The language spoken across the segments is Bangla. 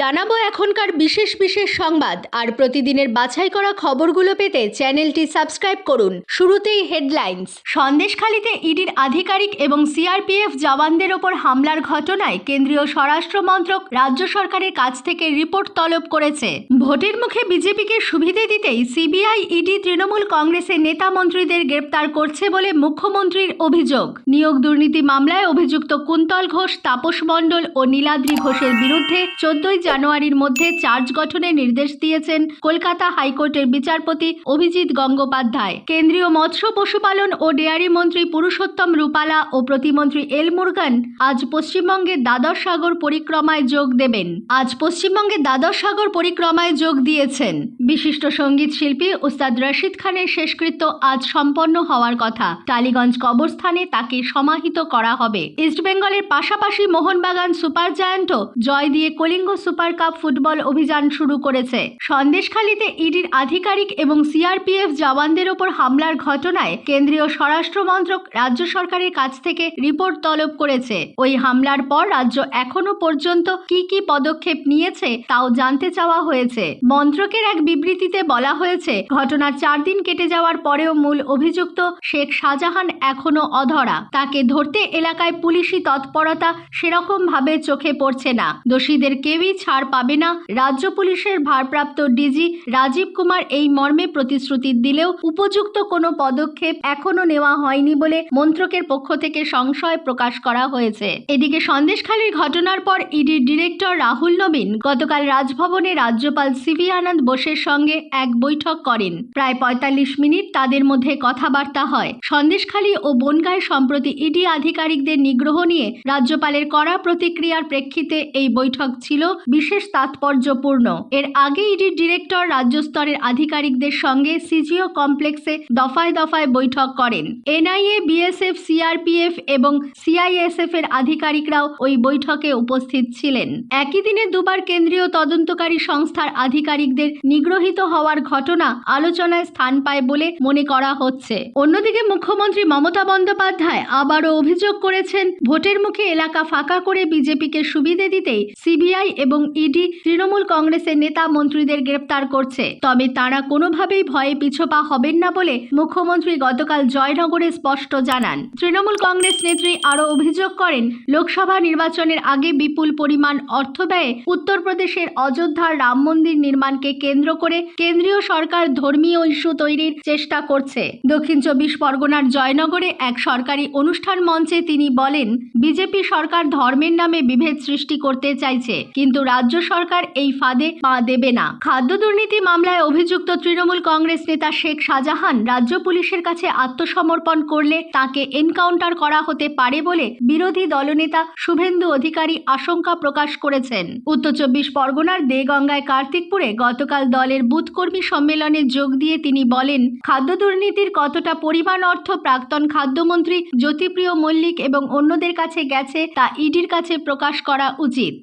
জানাব এখনকার বিশেষ বিশেষ সংবাদ আর প্রতিদিনের বাছাই করা খবরগুলো পেতে চ্যানেলটি সাবস্ক্রাইব করুন। শুরুতেই হেডলাইন্স। সন্দেশখালীতে ইডির আধিকারিক এবং সিআরপিএফ জওয়ানদের ওপর হামলার ঘটনায় কেন্দ্রীয় স্বরাষ্ট্র মন্ত্রক রাজ্য সরকারের কাছ থেকে রিপোর্ট তলব করেছে। ভোটের মুখে বিজেপিকে সুবিধে দিতেই সিবিআই, ইডি, তৃণমূল কংগ্রেসের নেতা মন্ত্রীদের গ্রেপ্তার করছে বলে মুখ্যমন্ত্রীর অভিযোগ। নিয়োগ দুর্নীতি মামলায় অভিযুক্ত কুন্তল ঘোষ, তাপস মণ্ডল ও নীলাদ্রি ঘোষের বিরুদ্ধে চোদ্দই জানুয়ারির মধ্যে চার্জ গঠনের নির্দেশ দিয়েছেন কলকাতা হাইকোর্টের বিচারপতি অভিজিৎ গঙ্গোপাধ্যায়। কেন্দ্রীয় মৎস্য, পশুপালন ও ডেয়ারি মন্ত্রী পুরুষোত্তম রূপালা ও প্রতিমন্ত্রী এল মুরগান আজ পশ্চিমবঙ্গের দ্বাদশ সাগর পরিক্রমায় যোগ দেবেন। আজ পশ্চিমবঙ্গের দ্বাদশ সাগর পরিক্রমায় যোগ দিয়েছেন। বিশিষ্ট সংগীত শিল্পী ওস্তাদ রশিদ খানের শেষকৃত্য আজ সম্পন্ন হওয়ার কথা। টালিগঞ্জ কবরস্থানে তাকে সমাহিত করা হবে। ইস্টবেঙ্গলের পাশাপাশি মোহনবাগান সুপার জায়ান্টও জয় দিয়ে কলিঙ্গ সুপার কাপ ফুটবল অভিযান শুরু করেছে। সন্দেশখালীতে ইডির আধিকারিক এবং সিআরপিএফ জওয়ানদের ওপর হামলার ঘটনায় কেন্দ্রীয় স্বরাষ্ট্র মন্ত্রক রাজ্য সরকারের কাছ থেকে রিপোর্ট তলব করেছে। ওই হামলার পর রাজ্য এখনও পর্যন্ত কি কি পদক্ষেপ নিয়েছে তাও জানতে চাওয়া হয়েছে। মন্ত্রকের এক বিবৃতিতে বলা হয়েছে, ঘটনার চার দিন কেটে যাওয়ার পরেও মূল অভিযুক্ত শেখ শাহজাহান এখনও অধরা। তাকে ধরতে এলাকায় পুলিশি তৎপরতা সেরকম ভাবে চোখে পড়ছে না। দোষীদের কেউই ছাড় পাবে না। রাজ্য পুলিশের ভারপ্রাপ্ত ডিজি রাজীব কুমার এই মর্মে প্রতিশ্রুতি দিলেও উপযুক্ত কোনো পদক্ষেপ এখনও নেওয়া হয়নি বলে মন্ত্রকের পক্ষ থেকে সংশয় প্রকাশ করা হয়েছে। এদিকে সন্দেশখালীর ঘটনার পর ইডির ডিরেক্টর রাহুল নবীন গতকাল রাজভবনে রাজ্যপাল সিভি আনন্দ বোসের সঙ্গে এক বৈঠক করেন। প্রায় পঁয়তাল্লিশ মিনিট তাদের মধ্যে কথাবার্তা হয়। সন্দেশখালী ও বনগাঁয় সম্প্রতি ইডি আধিকারিকদের নিগ্রহ নিয়ে রাজ্যপালের কড়া প্রতিক্রিয়ার প্রেক্ষিতে এই বৈঠক ছিল। বিশেষ তাৎপর্যপূর্ণ। এর আগে ইডির ডিরেক্টর রাজ্য স্তরের আধিকারিকদের সঙ্গে সিজিও কমপ্লেক্সে দফায় দফায় বৈঠক করেন। এনআইএ, বিএসএফ, সিআরপিএফ এবং সিআইএসএফ এর আধিকারিকরাও ওই বৈঠকে উপস্থিত ছিলেন। একই দিনে দুবার কেন্দ্রীয় তদন্তকারী সংস্থার আধিকারিকদের নিগ্রহিত হওয়ার ঘটনা আলোচনায় স্থান পায় বলে মনে করা হচ্ছে। অন্যদিকে মুখ্যমন্ত্রী মমতা বন্দ্যোপাধ্যায় আবারও অভিযোগ করেছেন, ভোটের মুখে এলাকা ফাঁকা করে বিজেপিকে সুবিধে দিতেই সিবিআই এবং ইডি তৃণমূল কংগ্রেসের নেতা মন্ত্রীদের গ্রেপ্তার করছে। তবে তারা কোনোভাবেই ভয়ে পিছোপা হবেন না বলে মুখ্যমন্ত্রী গতকাল জয়নগরে স্পষ্ট জানান। তৃণমূল কংগ্রেস নেত্রী আরও অভিযোগ করেন, লোকসভা নির্বাচনের আগে বিপুল পরিমাণ অর্থ ব্যয়ে উত্তরপ্রদেশের অযোধ্যার রাম মন্দির নির্মাণকে কেন্দ্র করে কেন্দ্রীয় সরকার ধর্মীয় ইস্যু তৈরির চেষ্টা করছে। দক্ষিণ চব্বিশ পরগনার জয়নগরে এক সরকারি অনুষ্ঠান মঞ্চে তিনি বলেন, বিজেপি সরকার ধর্মের নামে বিভেদ সৃষ্টি করতে চাইছে, কিন্তু রাজ্য সরকার এই ফাঁদে পা দেবে না। খাদ্য দুর্নীতি মামলায় অভিযুক্ত তৃণমূল কংগ্রেস নেতা শেখ শাহজাহান রাজ্য পুলিশের কাছে আত্মসমর্পণ করলে তাকে এনকাউন্টার করা হতে পারে বলে বিরোধী দলনেতা শুভেন্দু অধিকারী আশঙ্কা প্রকাশ করেছেন। উত্তর চব্বিশ পরগনার দেগঙ্গায় কার্তিকপুরে গতকাল দলের বুথ কর্মী সম্মেলনে যোগ দিয়ে তিনি বলেন, খাদ্য দুর্নীতির কতটা পরিমাণ অর্থ প্রাক্তন খাদ্যমন্ত্রী জ্যোতিপ্রিয় মল্লিক এবং অন্যদের কাছে গেছে তা ইডির কাছে প্রকাশ করা উচিত।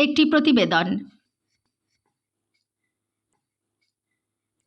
একটি প্রতিবেদন।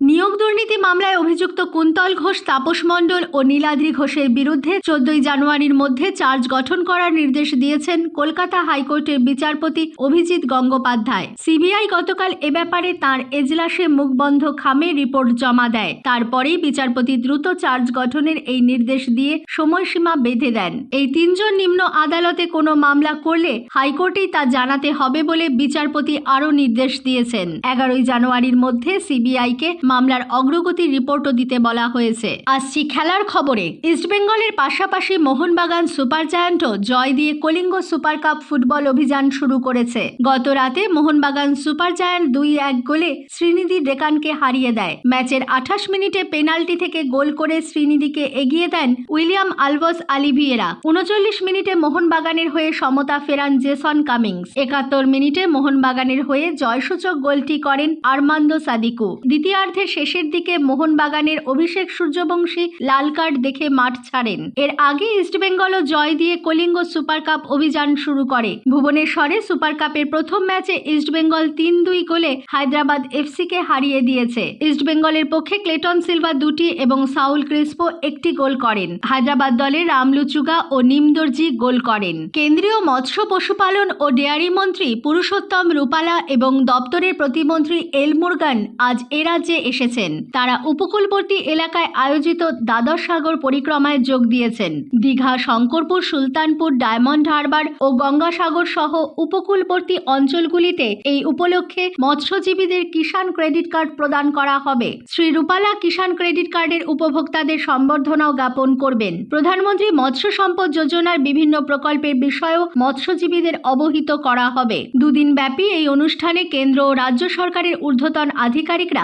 নিয়োগ দুর্নীতি মামলায় অভিযুক্ত কুন্তল ঘোষ, তাপস মণ্ডল ও নীলাদ্রি ঘোষের বিরুদ্ধে চোদ্দই জানুয়ারির মধ্যে চার্জ গঠন করার নির্দেশ দিয়েছেন কলকাতা হাইকোর্টের বিচারপতি অভিজিৎ গঙ্গোপাধ্যায়। সিবিআই গতকাল এ ব্যাপারে তার এজলাসে মুখবন্ধ খামে রিপোর্ট জমা দেয়। তারপরেই বিচারপতি দ্রুত চার্জ গঠনের এই নির্দেশ দিয়ে সময়সীমা বেঁধে দেন। এই তিনজন নিম্ন আদালতে কোনো মামলা করলে হাইকোর্টেই তা জানাতে হবে বলে বিচারপতি আরও নির্দেশ দিয়েছেন। এগারোই জানুয়ারির মধ্যে সিবিআইকে মামলার অগ্রগতি রিপোর্টও দিতে বলা হয়েছে। আসছি খেলার খবরে। ইস্টবেঙ্গলের পাশাপাশি মোহনবাগান সুপার জায়ান্টও জয় দিয়ে কলিঙ্গ সুপার কাপ ফুটবল অভিযান শুরু করেছে। গত রাতে মোহনবাগান সুপার জায়ান্ট দুই এক গোলে শ্রীনিধি ডেকানকে হারিয়ে দেয়। ম্যাচের আঠাশ মিনিটে পেনাল্টি থেকে গোল করে শ্রীনিধিকে এগিয়ে দেন উইলিয়াম আলভস আলিভিয়েরা। উনচল্লিশ মিনিটে মোহনবাগানের হয়ে সমতা ফেরান জেসন কামিংস। একাত্তর মিনিটে মোহনবাগানের হয়ে জয়সূচক গোলটি করেন আরমান্দো সাদিকু। দ্বিতীয়ার্ধে মধ্যে শেষের দিকে মোহনবাগানের অভিষেক সূর্যবংশী লাল কার্ড দেখে মাঠ ছাড়েন। এর আগে ইস্টবেঙ্গলও জয় দিয়ে কলিঙ্গ সুপার কাপ অভিযান শুরু করে। ভুবনেশ্বরে সুপার কাপের প্রথম ম্যাচে ইস্টবেঙ্গল তিন দুই গোলে হায়দ্রাবাদ এফসিকে হারিয়ে দিয়েছে। ইস্টবেঙ্গলের পক্ষে ক্লেটন সিলভা দুটি এবং সাউল ক্রিস্পো একটি গোল করেন। হায়দ্রাবাদ দলের রামলুচুগা ও নিমদর্জি গোল করেন। কেন্দ্রীয় মৎস্য, পশুপালন ও ডেয়ারি মন্ত্রী পুরুষোত্তম রূপালা এবং দপ্তরের প্রতিমন্ত্রী এল মুরগান আজ এ রাজ্যে এসেছেন। তারা উপকূলবর্তী এলাকায় আয়োজিত দ্বাদশ সাগর পরিক্রমায় যোগ দিয়েছেন। দীঘা, শঙ্করপুর, সুলতানপুর, ডায়মন্ড হারবার ও গঙ্গাসাগর সহ উপকূলবর্তী অঞ্চলগুলিতে এই উপলক্ষে মৎস্যজীবীদের কিষাণ ক্রেডিট কার্ড প্রদান করা হবে। শ্রী রূপালা কিষাণ ক্রেডিট কার্ডের উপভোক্তাদের সম্বর্ধনাও জ্ঞাপন করবেন। প্রধানমন্ত্রী মৎস্য সম্পদ যোজনার বিভিন্ন প্রকল্পের বিষয়েও মৎস্যজীবীদের অবহিত করা হবে। দুদিন ব্যাপী এই অনুষ্ঠানে কেন্দ্র ও রাজ্য সরকারের ঊর্ধ্বতন আধিকারিকরা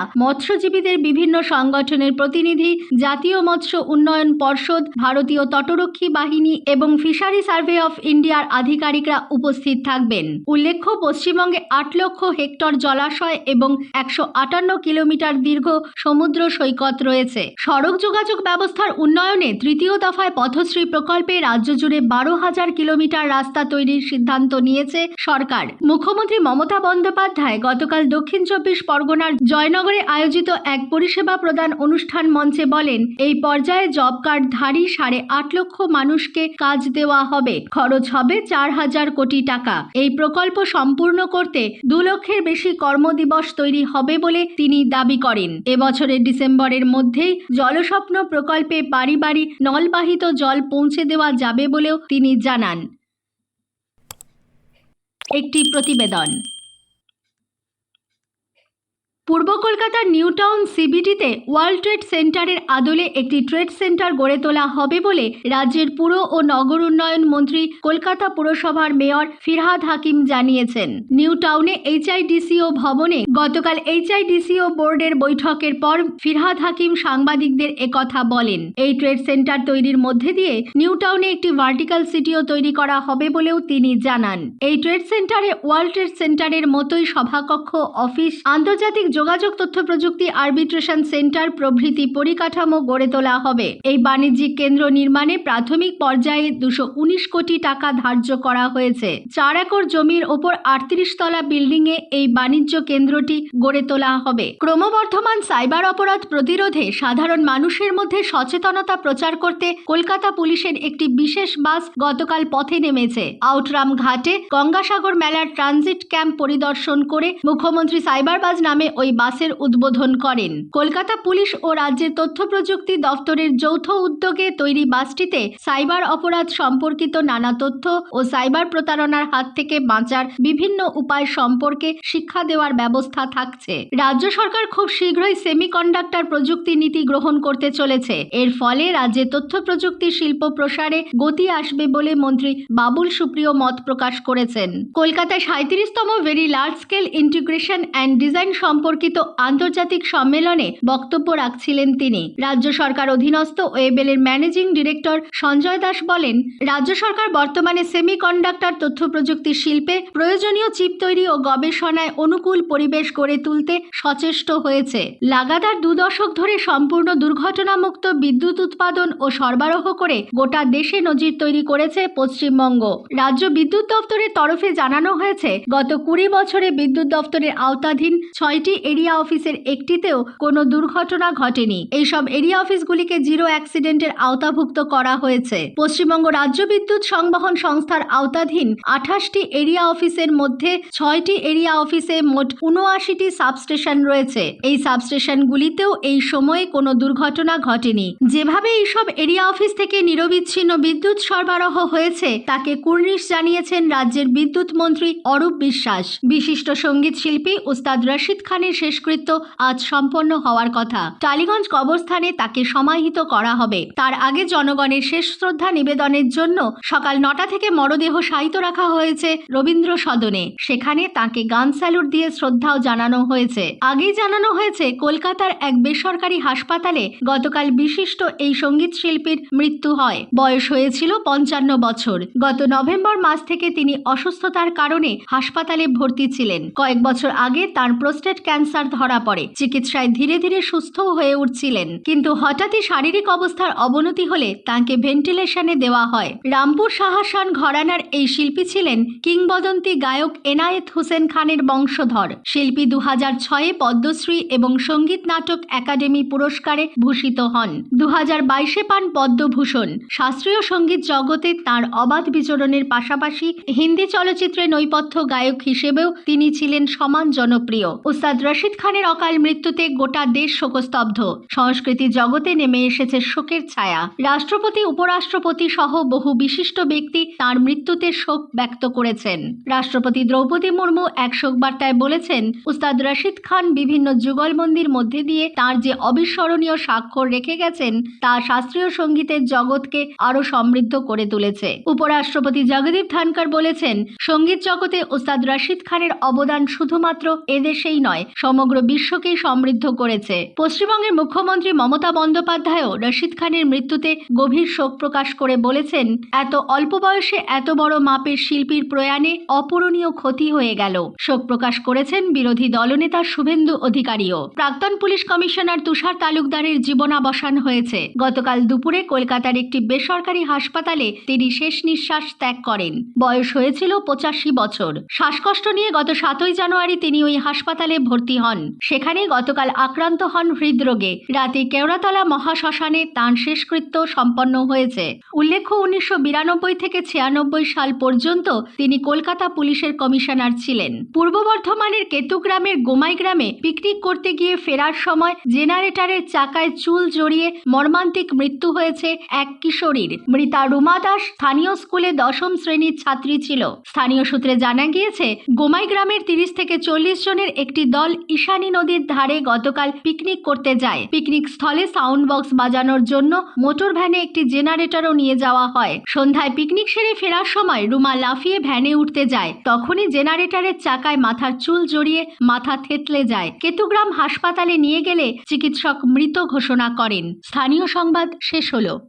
মৎস্যজীবীদের বিভিন্ন সংগঠনের প্রতিনিধি, জাতীয় মৎস্য উন্নয়ন পর্ষদ, ভারতীয় তটরক্ষী বাহিনী এবং ফিশারি সার্ভে অফ ইন্ডিয়ার আধিকারিকরা উপস্থিত থাকবেন। উল্লেখ্য, পশ্চিমবঙ্গে আট লক্ষ হেক্টর জলাশয় এবং একশো আটান্ন কিলোমিটার দীর্ঘ সমুদ্র সৈকত রয়েছে। সড়ক যোগাযোগ ব্যবস্থার উন্নয়নে তৃতীয় দফায় পথশ্রী প্রকল্পে রাজ্য জুড়ে বারো হাজার কিলোমিটার রাস্তা তৈরির সিদ্ধান্ত নিয়েছে সরকার। মুখ্যমন্ত্রী মমতা বন্দ্যোপাধ্যায় গতকাল দক্ষিণ চব্বিশ পরগনার জয়নগরে আয়োজিত এক পরিষেবা প্রদান অনুষ্ঠান মঞ্চে বলেন, এই পর্যায়ে জব কার্ডধারী সাড়ে আট লক্ষ মানুষকে কাজ দেওয়া হবে। খরচ হবে চার হাজার কোটি টাকা। এই প্রকল্প সম্পূর্ণ করতে দু লক্ষের বেশি কর্মদিবস তৈরি হবে বলে তিনি দাবি করেন। এবছরের ডিসেম্বরের মধ্যেই জলস্বপ্ন প্রকল্পে বাড়ি বাড়ি নলবাহিত জল পৌঁছে দেওয়া যাবে বলেও তিনি জানান। একটি প্রতিবেদন। পূর্ব কলকাতার নিউ টাউন সিবিডিতে ওয়ার্ল্ড ট্রেড সেন্টারের আদলে একটি ট্রেড সেন্টার গড়ে তোলা হবে বলে রাজ্যের পুর ও নগর উন্নয়ন মন্ত্রী কলকাতা পুরসভার মেয়র ফিরহাদ হাকিম জানিয়েছেন। নিউ টাউনে এইচআইডিসিও ভবনে গতকাল এইচআইডিসিও বোর্ডের বৈঠকের পর ফিরহাদ হাকিম সাংবাদিকদের একথা বলেন। এই ট্রেড সেন্টার তৈরির মধ্যে দিয়ে নিউ টাউনে একটি ভার্টিক্যাল সিটিও তৈরি করা হবে বলেও তিনি জানান। এই ট্রেড সেন্টারে ওয়ার্ল্ড ট্রেড সেন্টারের মতোই সভাকক্ষ, অফিস, আন্তর্জাতিক যোগাযোগ তথ্য প্রযুক্তি আরবিট্রেশন সেন্টার প্রভৃতি পরিকাঠামো গড়ে তোলা হবে। এই বাণিজ্যিক কেন্দ্র নির্মাণে প্রাথমিক পর্যায়ে দুশো কোটি টাকা ধার্য করা হয়েছে। চার একর জমির ওপর আটত্রিশ তলা বিল্ডিং এ এই বাণিজ্য কেন্দ্রটি গড়ে তোলা হবে। ক্রমবর্ধমান সাইবার অপরাধ প্রতিরোধে সাধারণ মানুষের মধ্যে সচেতনতা প্রচার করতে কলকাতা পুলিশের একটি বিশেষ বাস গতকাল পথে নেমেছে। আউটরাম ঘাটে গঙ্গাসাগর মেলার ট্রানজিট ক্যাম্প পরিদর্শন করে মুখ্যমন্ত্রী সাইবার সাইবারবাজ নামে ওই বাসের উদ্বোধন করেন। কলকাতা পুলিশ ও রাজ্যের তথ্য প্রযুক্তি দফতরের যৌথ উদ্যোগে তৈরি বাসটিতে সাইবার অপরাধ সম্পর্কিত নানা তথ্য ও সাইবার প্রতারণার হাত থেকে বাঁচার বিভিন্ন উপায় সম্পর্কে শিক্ষা দেওয়ার ব্যবস্থা থাকছে। রাজ্য সরকার খুব শীঘ্রই সেমিকন্ডাক্টর প্রযুক্তি নীতি গ্রহণ করতে চলেছে। এর ফলে রাজ্যে তথ্য প্রযুক্তি শিল্প প্রসারে গতি আসবে বলে মন্ত্রী বাবুল সুপ্রিয় মত প্রকাশ করেছেন। কলকাতায় সাঁত্রিশতম very large scale integration and design সম্পর্কিত আন্তর্জাতিক সম্মেলনে বক্তব্য রাখছিলেন তিনি। রাজ্য সরকার অধীনস্থ ওয়েবেলের ম্যানেজিং ডিরেক্টর সঞ্জয় দাস বলেন, রাজ্য সরকার বর্তমানে সেমিকন্ডাক্টর তথ্য প্রযুক্তি শিল্পে প্রয়োজনীয় চিপ তৈরি ও গবেষণায় অনুকূল পরিবেশ গড়ে তুলতে সচেষ্ট হয়েছে। লাগাতার দু দশক ধরে সম্পূর্ণ দুর্ঘটনামুক্ত বিদ্যুৎ উৎপাদন ও সরবরাহ করে গোটা দেশে নজির তৈরি করেছে পশ্চিমবঙ্গ। রাজ্য বিদ্যুৎ দপ্তরের তরফে জানানো হয়েছে, গত কুড়ি বছরে বিদ্যুৎ দপ্তরের আওতাধীন ছয়টি এরিয়া অফিসের একটিতেও কোনো দুর্ঘটনা ঘটেনি। এইসব এরিয়া অফিসগুলিকে জিরো অ্যাক্সিডেন্টের আওতাভুক্ত করা হয়েছে। পশ্চিমবঙ্গ রাজ্য বিদ্যুৎ সংবহন সংস্থার আওতাধীন আঠাশটি এরিয়া অফিসের মধ্যে ছয়টি এরিয়া অফিসে মোট উনআশিটি সাবস্টেশন রয়েছে। এই সাবস্টেশনগুলিতেও এই সময়ে কোনো দুর্ঘটনা ঘটেনি। যেভাবে এইসব এরিয়া অফিস থেকে নিরবিচ্ছিন্ন বিদ্যুৎ সরবরাহ হয়েছে, তাকে কুর্নিশ জানিয়েছেন রাজ্যের বিদ্যুৎ মন্ত্রী অরূপ বিশ্বাস। বিশিষ্ট সংগীত শিল্পী উস্তাদ রশিদ খানের শেষকৃত্য আজ সম্পন্ন হওয়ার কথা। টালিগঞ্জ কবরস্থানে তাকে সমাহিত করা হবে। তার আগে জনগণের শেষ শ্রদ্ধা নিবেদনের জন্য সকাল নটা থেকে মরদেহ শায়িত রাখা হয়েছে রবীন্দ্র সদনে। সেখানে তাকে গান স্যালুট দিয়ে শ্রদ্ধাও জানানো হয়েছে। আগেই জানানো হয়েছে, কলকাতার এক বেসরকারি হাসপাতালে গতকাল বিশিষ্ট এই সংগীত শিল্পীর মৃত্যু হয়। বয়স হয়েছিল পঞ্চান্ন বছর। গত নভেম্বর মাস থেকে তিনি অসুস্থতার কারণে হাসপাতালে ভর্তি ছিলেন। কয়েক বছর আগে তার প্রোস্টেট ক্যান্সার ক্যান্সার ধরা পড়ে। চিকিৎসায় ধীরে ধীরে সুস্থ হয়ে উঠছিলেন। কিন্তু হঠাৎই শারীরিক অবস্থার অবনতি হলে তাকে ভেন্টিলেশনে দেওয়া হয়। রামপুর সাহাসান ঘরানার এই শিল্পী ছিলেন কিংবদন্তি গায়ক এনায়েত হোসেন খানের বংশধর। শিল্পী দু হাজার ছয়ে পদ্মশ্রী এবং সংগীত নাটক একাডেমি পুরস্কারে ভূষিত হন। দু হাজার বাইশে পান পদ্মভূষণ। শাস্ত্রীয় সংগীত জগতে তার অবাধ বিচরণের পাশাপাশি হিন্দি চলচ্চিত্রে নৈপথ্য গায়ক হিসেবেও তিনি ছিলেন সমান জনপ্রিয়। উস্তাদ রশিদ খানের অকাল মৃত্যুতে গোটা দেশ শোকস্তব্ধ। সংস্কৃতি জগতে নেমে এসেছে শোকের ছায়া। রাষ্ট্রপতি, উপরাষ্ট্রপতি সহ বহু বিশিষ্ট ব্যক্তি তার মৃত্যুতে শোক ব্যক্ত করেছেন। রাষ্ট্রপতি দ্রৌপদী মুর্মু এক শোক বার্তায় বলেছেন, উস্তাদ রশিদ খান বিভিন্ন যুগলবন্দির মধ্যে দিয়ে তার যে অবিস্মরণীয় স্বাক্ষর রেখে গেছেন, তা শাস্ত্রীয় সঙ্গীতের জগৎকে আরও সমৃদ্ধ করে তুলেছে। উপরাষ্ট্রপতি জগদীপ ধনকর বলেছেন, সংগীত জগতে ওস্তাদ রশিদ খানের অবদান শুধুমাত্র এদেশেই নয় সমগ্র বিশ্বকেই সমৃদ্ধ করেছে। পশ্চিমবঙ্গের মুখ্যমন্ত্রী মমতা বন্দ্যোপাধ্যায়ও রশিদ খানের মৃত্যুতে গভীর শোক প্রকাশ করে বলেছেন, এত অল্প বয়সে এত বড় মাপের শিল্পীর প্রয়াণে অপূরণীয় ক্ষতি হয়ে গেল। শোক প্রকাশ করেছেন বিরোধী দলনেতা শুভেন্দু অধিকারীও। প্রাক্তন পুলিশ কমিশনার তুষার তালুকদারের জীবনাবসান হয়েছে। গতকাল দুপুরে কলকাতার একটি বেসরকারি হাসপাতালে তিনি শেষ নিঃশ্বাস ত্যাগ করেন। বয়স হয়েছিল পঁচাশি বছর। শ্বাসকষ্ট নিয়ে গত সাতই জানুয়ারি তিনি ওই হাসপাতালে ভর্তি হন। সেখানে গতকাল আক্রান্ত হন হৃদরোগে। রাতে কেওড়াতলা মহাশ্মশানে তাঁর শেষকৃত্য সম্পন্ন হয়েছে। উল্লেখ্য, উনিশশো বিরানব্বই থেকে ছিয়ানব্বই সাল পর্যন্ত তিনি কলকাতা পুলিশের কমিশনার ছিলেন। পূর্ব বর্ধমানের কেতুগ্রামের গোমাই গ্রামে পিকনিক করতে গিয়ে ফেরার সময় জেনারেটরের চাকায় চুল জড়িয়ে মর্মান্তিক মৃত্যু হয়েছে এক কিশোরীর। মৃতা রুমা দাস স্থানীয় স্কুলে দশম শ্রেণির ছাত্রী ছিল। স্থানীয় সূত্রে জানা গিয়েছে, গোমাই গ্রামের তিরিশ থেকে চল্লিশ জনের একটি দল ঈশানী নদীর ধারে গতকাল পিকনিক করতে যায়। পিকনিক স্থলে সাউন্ড বক্স বাজানোর জন্য মোটর ভ্যানে একটি জেনারেটরও নিয়ে যাওয়া হয়। সন্ধ্যায় পিকনিক সেরে ফেরার সময় রুমা লাফিয়ে ভ্যানে উঠতে যায়। তখনই জেনারেটরের চাকায় মাথার চুল জড়িয়ে মাথা থেতলে যায়। কেতুগ্রাম হাসপাতালে নিয়ে গেলে চিকিৎসক মৃত ঘোষণা করেন। স্থানীয় সংবাদ শেষ হলো।